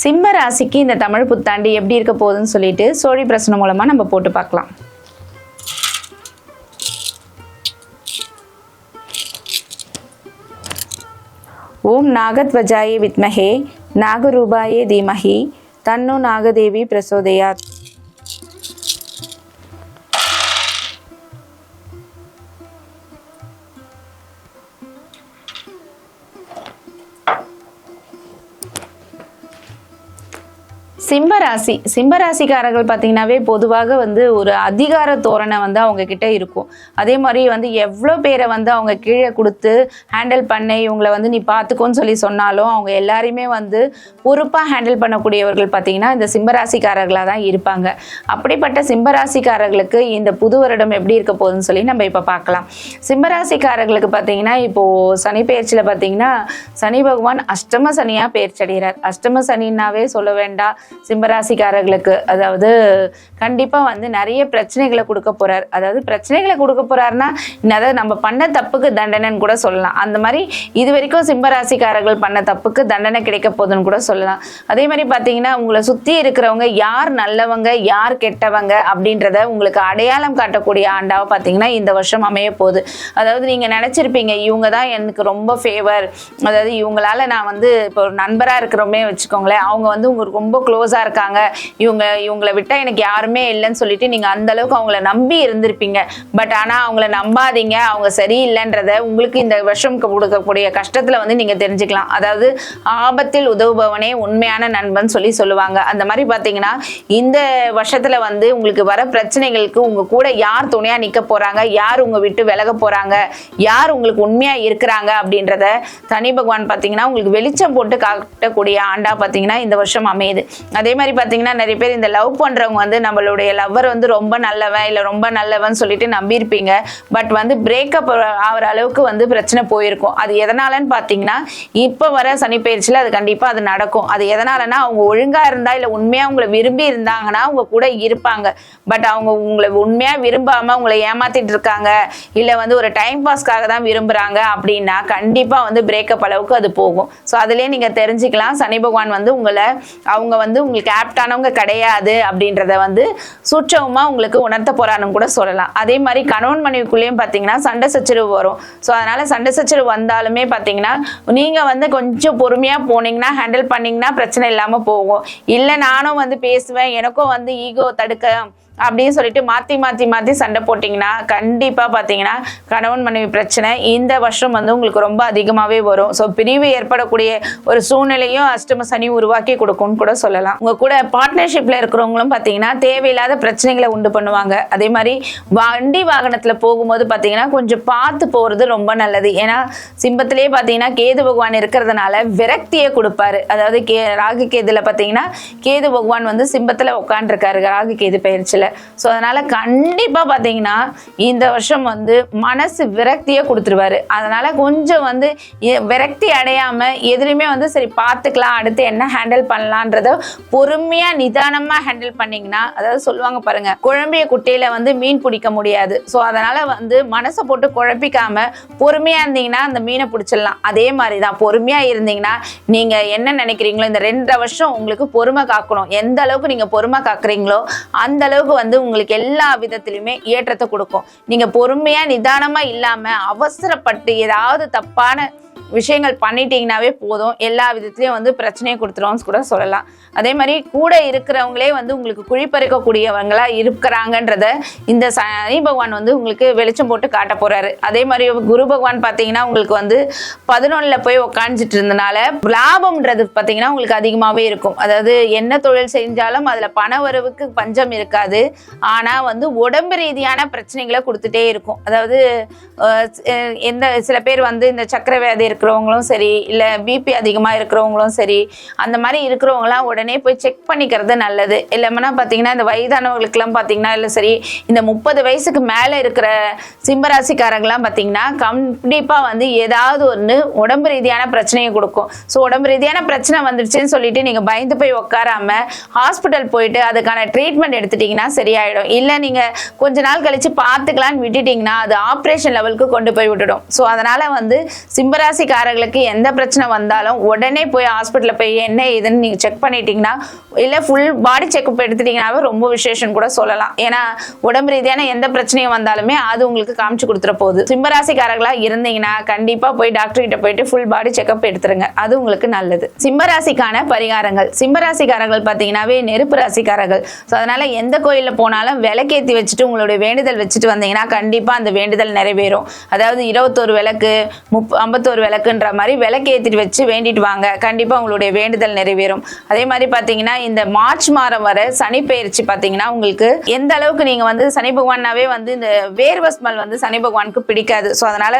சிம்ம ராசிக்கு இந்த தமிழ் புத்தாண்டு எப்படி இருக்க போகுதுன்னு சொல்லிட்டு சோழி பிரசனம் மூலமா நம்ம போட்டு பார்க்கலாம். ஓம் நாகத்வஜாயே வித்மஹே நாகரூபாயே தீமஹி தன்னு நாகதேவி பிரசோதயாத். சிம்மராசி. சிம்மராசிக்காரர்கள் பார்த்தீங்கன்னாவே பொதுவாக வந்து ஒரு அதிகார தோரணை வந்து அவங்க கிட்ட இருக்கும். அதே மாதிரி வந்து எவ்வளோ பேரை வந்து அவங்க கீழே கொடுத்து ஹேண்டில் பண்ணி இவங்களை வந்து நீ பார்த்துக்கோன்னு சொல்லி சொன்னாலும் அவங்க எல்லாரையுமே வந்து பொறுப்பாக ஹேண்டில் பண்ணக்கூடியவர்கள் பார்த்தீங்கன்னா இந்த சிம்பராசிக்காரர்களாக தான் இருப்பாங்க. அப்படிப்பட்ட சிம்பராசிக்காரர்களுக்கு இந்த புது வருடம் எப்படி இருக்க போகுதுன்னு சொல்லி நம்ம இப்போ பார்க்கலாம். சிம்மராசிக்காரர்களுக்கு பார்த்தீங்கன்னா இப்போது சனி பயிற்சியில் பார்த்தீங்கன்னா சனி பகவான் அஷ்டம சனியாக பெயர்ச்சடைகிறார். அஷ்டம சனின்னாவே சொல்ல வேண்டாம். சிம்மராசிக்காரர்களுக்கு அதாவது கண்டிப்பாக வந்து நிறைய பிரச்சனைகளை கொடுக்க போகிறார் அதாவது பிரச்சனைகளை கொடுக்க போகிறாருன்னா அதாவது நம்ம பண்ண தப்புக்கு தண்டனைன்னு கூட சொல்லலாம். அந்த மாதிரி இது வரைக்கும் சிம்மராசிக்காரர்கள் பண்ண தப்புக்கு தண்டனை கிடைக்க போதுன்னு கூட சொல்லலாம். அதே மாதிரி பார்த்தீங்கன்னா உங்களை சுற்றி இருக்கிறவங்க யார் நல்லவங்க யார் கெட்டவங்க அப்படின்றத உங்களுக்கு அடையாளம் காட்டக்கூடிய ஆண்டாவை பார்த்தீங்கன்னா இந்த வருஷம் அமைய போகுது. அதாவது நீங்கள் நினச்சிருப்பீங்க இவங்க தான் எனக்கு ரொம்ப ஃபேவர் அதாவது இவங்களால நான் வந்து இப்போ ஒரு நண்பராக இருக்கிறோமே வச்சுக்கோங்களேன். அவங்க வந்து உங்களுக்கு ரொம்ப க்ளோஸ் க்ளோஸாக இருக்காங்க. இவங்க இவங்களை விட்டால் எனக்கு யாருமே இல்லைன்னு சொல்லிட்டு நீங்கள் அந்த அளவுக்கு அவங்கள நம்பி இருந்திருப்பீங்க. பட் ஆனால் அவங்கள நம்பாதீங்க. அவங்க சரியில்லைன்றத உங்களுக்கு இந்த வருஷம் கொடுக்கக்கூடிய கஷ்டத்தில் வந்து நீங்கள் தெரிஞ்சுக்கலாம். அதாவது ஆபத்தில் உதவுபவனே உண்மையான நண்பன் சொல்லி சொல்லுவாங்க. அந்த மாதிரி பார்த்தீங்கன்னா இந்த வருஷத்தில் வந்து உங்களுக்கு வர பிரச்சனைகளுக்கு உங்கள் கூட யார் துணையாக நிற்க போகிறாங்க யார் உங்கள் விட்டு விலக போகிறாங்க யார் உங்களுக்கு உண்மையாக இருக்கிறாங்க? அப்படின்றத தனி பகவான் பார்த்தீங்கன்னா உங்களுக்கு வெளிச்சம் போட்டு காட்டக்கூடிய ஆண்டா பார்த்தீங்கன்னா இந்த வருஷம் அமையுது. அதே மாதிரி பார்த்தீங்கன்னா நிறைய பேர் இந்த லவ் பண்ணுறவங்க வந்து நம்மளுடைய லவ்வர் வந்து ரொம்ப நல்லவன் இல்லை ரொம்ப நல்லவன் சொல்லிட்டு நம்பியிருப்பீங்க. பட் வந்து பிரேக்கப் ஆகிற அளவுக்கு வந்து பிரச்சனை போயிருக்கும். அது எதனாலன்னு பார்த்தீங்கன்னா இப்போ வர சனிப்பயிற்சியில் அது கண்டிப்பாக அது நடக்கும். அது எதனாலனா அவங்க ஒழுங்காக இருந்தா இல்லை உண்மையாக உங்களை விரும்பி இருந்தாங்கன்னா அவங்க கூட இருப்பாங்க. பட் அவங்க உங்களை உண்மையாக விரும்பாமல் உங்களை ஏமாத்திட்டு இருக்காங்க இல்லை வந்து ஒரு டைம் பாஸ்க்காக தான் விரும்புகிறாங்க அப்படின்னா கண்டிப்பாக வந்து பிரேக்கப் அளவுக்கு அது போகும். ஸோ அதுலேயே நீங்கள் தெரிஞ்சுக்கலாம். சனி பகவான் வந்து உங்களை அவங்க வந்து உங்களுக்கு ஆப்டானவங்க கிடையாது அப்படின்றத வந்து சூட்சமாக உங்களுக்கு உணர்த்த போறான்னு கூட சொல்லலாம். அதே மாதிரி கணவன் மனைவிக்குள்ளேயும் பார்த்தீங்கன்னா சண்டை சச்சரவு வரும். ஸோ அதனால சண்டை சச்சரவு வந்தாலுமே பார்த்தீங்கன்னா நீங்கள் வந்து கொஞ்சம் பொறுமையாக போனீங்கன்னா ஹேண்டில் பண்ணீங்கன்னா பிரச்சனை இல்லாமல் போகும். இல்லை நானும் வந்து பேசுவேன் எனக்கும் வந்து ஈகோ தடுக்க அப்படின்னு சொல்லிட்டு மாற்றி மாற்றி மாற்றி சண்டை போட்டிங்கன்னா கண்டிப்பாக பார்த்தீங்கன்னா கணவன் மனைவி பிரச்சனை இந்த வருஷம் வந்து உங்களுக்கு ரொம்ப அதிகமாகவே வரும். ஸோ பிரிவு ஏற்படக்கூடிய ஒரு சூழ்நிலையும் அஷ்டம சனி உருவாக்கி கொடுக்கும்னு கூட சொல்லலாம். உங்கள் கூட பார்ட்னர்ஷிப்பில் இருக்கிறவங்களும் பார்த்தீங்கன்னா தேவையில்லாத பிரச்சனைகளை உண்டு பண்ணுவாங்க. அதே மாதிரி வண்டி வாகனத்தில் போகும்போது பார்த்தீங்கன்னா கொஞ்சம் பார்த்து போகிறது ரொம்ப நல்லது. ஏன்னா சிம்பத்திலேயே பார்த்தீங்கன்னா கேது பகவான் இருக்கிறதுனால விரக்தியை கொடுப்பாரு. அதாவது கே ராகு கேதுல பார்த்தீங்கன்னா கேது பகவான் வந்து சிம்பத்தில் உட்காந்துருக்காரு ராகு கேது பயிற்சியில். ஸோ அதனால கண்டிப்பாக பார்த்தீங்கன்னா இந்த வருஷம் வந்து மனசு விரக்தியை கொடுத்துருவாரு. அதனால கொஞ்சம் வந்து விரக்தி அடையாம எதுலையுமே வந்து சரி பார்த்துக்கலாம் அடுத்து என்ன ஹேண்டில் பண்ணலான்றத பொறுமையாக நிதானமாக ஹேண்டில் பண்ணீங்கன்னா அதாவது சொல்லுவாங்க பாருங்க குழம்பிய குட்டையில வந்து மீன் பிடிக்க முடியாது. ஸோ அதனால வந்து மனசை போட்டு குழப்பிக்காம பொறுமையாக இருந்தீங்கன்னா அந்த மீனை பிடிச்சிடலாம். அதே மாதிரி தான் பொறுமையாக இருந்தீங்கன்னா நீங்கள் என்ன நினைக்கிறீங்களோ இந்த ரெண்டரை வருஷம் உங்களுக்கு பொறுமை காக்கணும். எந்த அளவுக்கு நீங்கள் பொறுமை காக்குறீங்களோ அந்த அளவுக்கு வந்து உங்களுக்கு எல்லா விதத்திலுமே ஏற்றத்தை கொடுக்கும். நீங்கள் பொறுமையாக நிதானமாக இல்லாமல் அவசரப்பட்டு ஏதாவது தப்பான விஷயங்கள் பண்ணிட்டீங்கனாவே போதும். எல்லா விதத்துலேயும் வந்து பிரச்சனையை கொடுத்துருவோம்னு கூட சொல்லலாம். அதே மாதிரி கூட இருக்கிறவங்களே வந்து உங்களுக்கு குழிப்பறிக்கக்கூடியவங்களாக இருக்கிறாங்கன்றத இந்த சனி பகவான் வந்து உங்களுக்கு வெளிச்சம் போட்டு காட்ட போகிறாரு அதே மாதிரி குரு பகவான் பார்த்தீங்கன்னா உங்களுக்கு வந்து பதினொன்றில் போய் உக்காந்துட்டு இருந்தனால லாபம்ன்றது பார்த்தீங்கன்னா உங்களுக்கு அதிகமாகவே இருக்கும். அதாவது என்ன தொழில் செஞ்சாலும் அதில் பண வரவுக்கு பஞ்சம் இருக்காது. ஆனால் வந்து உடம்பு ரீதியான பிரச்சனைகளை கொடுத்துட்டே இருக்கும். அதாவது எந்த சில பேர் வந்து இந்த சக்கரவியாதி இருக்கிறவங்களும் சரி இல்லை பிபி அதிகமாக இருக்கிறவங்களும் சரி அந்த மாதிரி இருக்கிறவங்களாம் உடனே போய் செக் பண்ணிக்கிறது நல்லது. இல்லைன்னா பார்த்தீங்கன்னா இந்த வயதானவங்களுக்கெல்லாம் பார்த்தீங்கன்னா இல்லை சரி இந்த முப்பது வயசுக்கு மேலே இருக்கிற சிம்பராசிக்காரங்களாம் பார்த்தீங்கன்னா கண்டிப்பாக வந்து ஏதாவது ஒன்று உடம்பு ரீதியான பிரச்சனையை கொடுக்கும். ஸோ உடம்பு ரீதியான பிரச்சனை வந்துடுச்சுன்னு சொல்லிட்டு நீங்கள் பயந்து போய் உட்காராம ஹாஸ்பிட்டல் போயிட்டு அதுக்கான ட்ரீட்மெண்ட் எடுத்துட்டிங்கன்னா சரியாயிடும். இல்லை நீங்கள் கொஞ்ச நாள் கழித்து பார்த்துக்கலான்னு விட்டுட்டிங்கன்னா அது ஆப்ரேஷன் லெவலுக்கு கொண்டு போய் விட்டுடும். ஸோ அதனால் வந்து சிம்மராசி சிம்மராசிக்காரர்களுக்கு எந்த பிரச்சனை வந்தாலும் உடனே போய் ஹாஸ்பிட்டலில் போய் என்ன ஏதுன்னு நீங்கள் செக் பண்ணிட்டீங்கன்னா இல்லை ஃபுல் பாடி செக்அப் எடுத்துட்டீங்கன்னாவே ரொம்ப விசேஷம் கூட சொல்லலாம். ஏன்னா உடம்பு ரீதியான எந்த பிரச்சனையும் வந்தாலுமே அது உங்களுக்கு காமிச்சு கொடுத்துற போகுது சிம்மராசிக்காரர்களா இருந்தீங்கன்னா கண்டிப்பா போய் டாக்டர் கிட்ட போயிட்டு ஃபுல் பாடி செக்அப் எடுத்துருங்க. அது உங்களுக்கு நல்லது. சிம்மராசிக்கான பரிகாரங்கள். சிம்மராசிக்காரர்கள் பார்த்தீங்கன்னாவே நெருப்பு ராசிக்காரர்கள். ஸோ அதனால எந்த கோயிலில் போனாலும் விளக்கேற்றி வச்சுட்டு உங்களுடைய வேண்டுதல் வச்சுட்டு வந்தீங்கன்னா கண்டிப்பா அந்த வேண்டுதல் நிறைவேறும். அதாவது இருபத்தோரு விளக்கு முப் ஐம்பத்தோரு விளக்குன்ற மாதிரி விளக்கு ஏற்றிட்டு வச்சு வேண்டிட்டு வாங்க. கண்டிப்பாக உங்களுடைய வேண்டுதல் நிறைவேறும். அதே மாதிரி பார்த்தீங்கன்னா இந்த மார்ச் மாதம் வர சனி பயிற்சி பார்த்தீங்கன்னா உங்களுக்கு எந்த அளவுக்கு நீங்கள் வந்து சனி பகவானாவே வந்து இந்த வேர்வை ஸ்மெல் வந்து சனி பகவானுக்கு பிடிக்காது. ஸோ அதனால்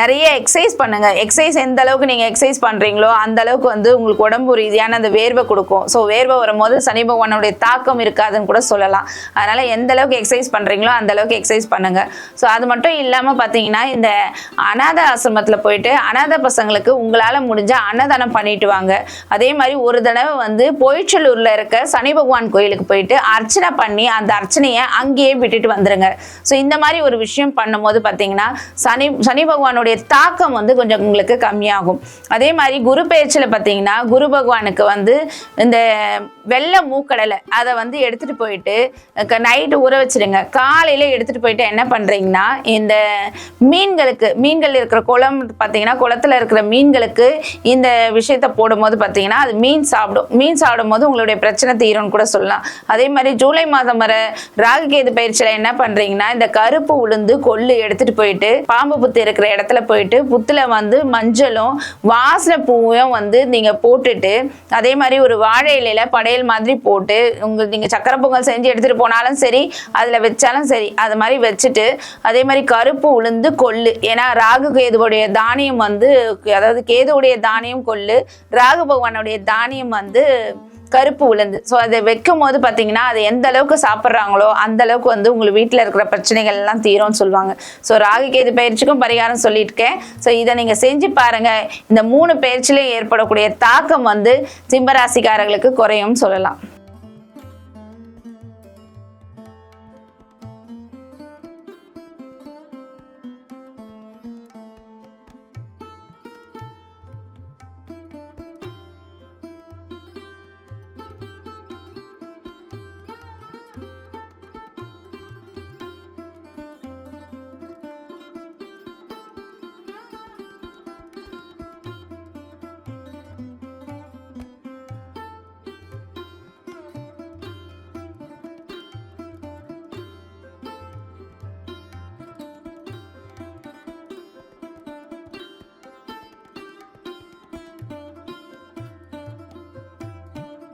நிறைய எக்ஸசைஸ் பண்ணுங்க. எக்ஸசைஸ் எந்த அளவுக்கு நீங்கள் எக்ஸசைஸ் பண்ணுறீங்களோ அந்த அளவுக்கு வந்து உங்களுக்கு உடம்பு ரீதியான அந்த வேர்வை கொடுக்கும். ஸோ வேர்வை வரும்போது சனி பகவானுடைய தாக்கம் இருக்காதுன்னு கூட சொல்லலாம். அதனால் எந்த அளவுக்கு எக்ஸசைஸ் பண்ணுறீங்களோ அந்த அளவுக்கு எக்ஸசைஸ் பண்ணுங்க. ஸோ அது மட்டும் இல்லாமல் பார்த்தீங்கன்னா இந்த அனாதை ஆசிரமத்தில் போயிட்டு அனாதை பசங்களுக்கு உங்களால் முடிஞ்ச அன்னதானம் பண்ணிட்டு வாங்க. அதே மாதிரி ஒரு தடவை வந்து பொய்ச்சலூரில் இருக்க சனி பகவான் கோயிலுக்கு போயிட்டு அர்ச்சனை பண்ணி அந்த அர்ச்சனையை அங்கேயே விட்டுட்டு வந்துடுங்க ஸோ இந்த மாதிரி ஒரு விஷயம் பண்ணும்போது பார்த்தீங்கன்னா சனி சனி பகவானுடைய தாக்கம் வந்து கொஞ்சம் உங்களுக்கு கம்மியாகும். அதே மாதிரி குரு பெயர்ச்சியில் பார்த்தீங்கன்னா குரு பகவானுக்கு வந்து இந்த வெள்ளை மூக்கடலை அதை வந்து எடுத்துகிட்டு போயிட்டு நைட்டு ஊற வச்சிடுங்க காலையில் எடுத்துகிட்டு போயிட்டு என்ன பண்ணுறீங்கன்னா இந்த மீன்களுக்கு மீன்கள் இருக்கிற குளம் பார்த்தீங்கன்னா குளத்தில் இருக்கிற மீன்களுக்கு இந்த விஷயத்தை போடும்போது பார்த்தீங்கன்னா அது மீன் சாப்பிடும் மீன் சாப்பிடும் போது உங்களுடைய பிரச்சனை தீரும்னு கூட சொல்லலாம். அதே மாதிரி ஜூலை மாதம் வர ராகுகேது பயிற்சியில் என்ன பண்ணுறீங்கன்னா இந்த கருப்பு உளுந்து கொள்ளு எடுத்துட்டு போயிட்டு பாம்பு புத்து இருக்கிற இடத்துல போயிட்டு புத்தில் வந்து மஞ்சளும் வாசனை பூவையும் வந்து நீங்கள் போட்டுட்டு அதே மாதிரி ஒரு வாழை இலையில படையல் மாதிரி போட்டு உங்களுக்கு நீங்கள் சக்கரை பொங்கல் செஞ்சு எடுத்துகிட்டு போனாலும் சரி அதில் வச்சாலும் சரி அது மாதிரி வச்சுட்டு அதே மாதிரி கருப்பு உளுந்து கொள்ளு. ஏன்னா ராகு கேதுவுடைய தானியம் வந்து அதாவது கேதுவுடைய தானியம் கொள்ளு ராகு பகவானுடைய தானியம் வந்து கருப்பு உளுந்து. ஸோ அதை வைக்கும் போது பார்த்தீங்கன்னா அது எந்த அளவுக்கு சாப்பிட்றாங்களோ அந்த அளவுக்கு வந்து உங்களுக்கு வீட்டில் இருக்கிற பிரச்சனைகள் எல்லாம் தீரும்னு சொல்லுவாங்க. ஸோ ராகு கேது பயிற்சிக்கும் பரிகாரம் சொல்லியிருக்கேன். ஸோ இதை நீங்கள் செஞ்சு பாருங்க. இந்த மூணு பயிற்சியிலையும் ஏற்படக்கூடிய தாக்கம் வந்து சிம்மராசிக்காரர்களுக்கு குறையும் சொல்லலாம்.